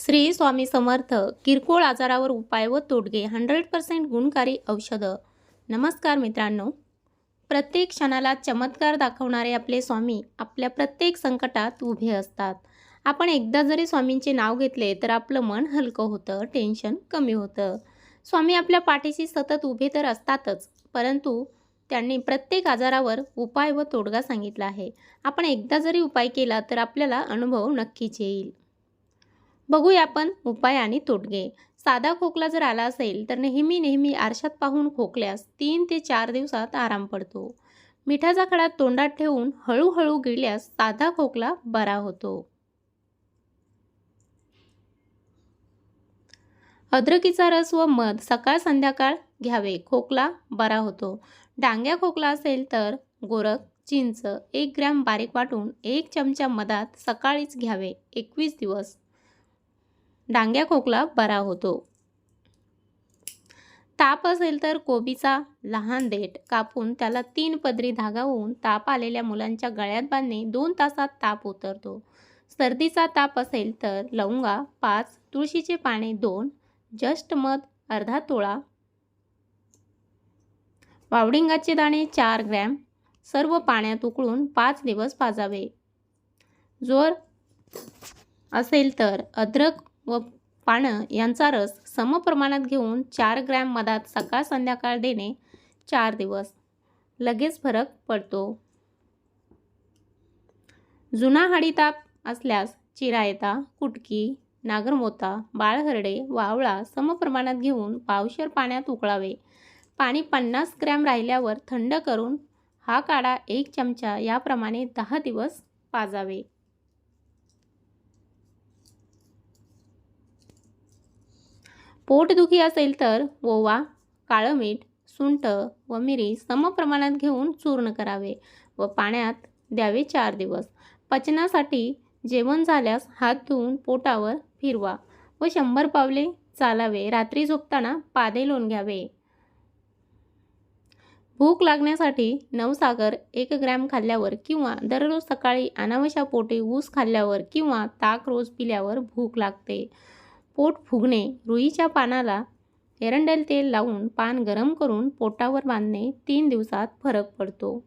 श्री स्वामी समर्थ किरकोळ आजारावर उपाय व तोडगे हंड्रेड पर्सेंट गुणकारी औषधं. नमस्कार मित्रांनो. प्रत्येक क्षणाला चमत्कार दाखवणारे आपले स्वामी आपल्या प्रत्येक संकटात उभे असतात. आपण एकदा जरी स्वामींचे नाव घेतले तर आपलं मन हलकं होतं टेन्शन कमी होतं. स्वामी आपल्या पाठीशी सतत उभे तर असतातच परंतु त्यांनी प्रत्येक आजारावर उपाय व तोडगा सांगितला आहे. आपण एकदा जरी उपाय केला तर आपल्याला अनुभव नक्कीच येईल. बघूया आपण उपाय आणि तोटगे साधा खोकला जर आला असेल तर नेहमी नेहमी आरशात पाहून खोकल्यास तीन ते चार दिवसात आराम पडतो. मिठाचा खडा तोंडात ठेवून हळूहळू गिळल्यास साधा खोकला बरा होतो. अद्रकीचा रस व मध सकाळ संध्याकाळ घ्यावे. खोकला बरा होतो. डांग्या खोकला असेल तर गोरख चिंच एक ग्रॅम बारीक वाटून एक चमचा मधात सकाळीच घ्यावे. एकवीस दिवस. डांग्या खोकला बरा होतो. ताप असेल तर कोबीचा लहान देठ कापून त्याला तीन पदरी धागा होऊन ताप आलेल्या मुलांच्या गळ्यात बांधणे दोन तासात ताप उतरतो. सर्दीचा ताप असेल तर लवंगा पाच तुळशीचे पाने दोन जस्ट मध अर्धा तोळा वावडिंगाचे दाणे चार ग्रॅम सर्व पाण्यात उकळून पाच दिवस पाजावे. जोर असेल तर अद्रक व पानं यांचा रस समप्रमाणात घेऊन चार ग्रॅम मधात सकाळ संध्याकाळ देणे चार दिवस. लगेच फरक पडतो. जुना हाडीताप असल्यास चिरायता कुटकी नागरमोता बाळहरडे वावळा समप्रमाणात घेऊन पावशर पाण्यात उकळावे. पाणी पन्नास ग्रॅम राहिल्यावर थंड करून हा काढा एक चमचा याप्रमाणे दहा दिवस पाजावे. पोटदुखी असेल तर ओवा काळं मीठ सुंठ व मिरी समप्रमाणात घेऊन चूर्ण करावे व पाण्यात द्यावे चार दिवस. पचनासाठी जेवण झाल्यास हात धुवून पोटावर फिरवा व शंभर पावले चालावे. रात्री झोपताना पादे लोण घ्यावे. भूक लागण्यासाठी नवसागर एक ग्रॅम खाल्ल्यावर किंवा दररोज सकाळी अनावशा पोटी ऊस खाल्ल्यावर किंवा ताक रोज पिल्यावर भूक लागते. पोट फुगणे रुईच्या पानाला एरंडेल तेल लावून पान गरम करून पोटावर बांधणे तीन दिवसात फरक पडतो.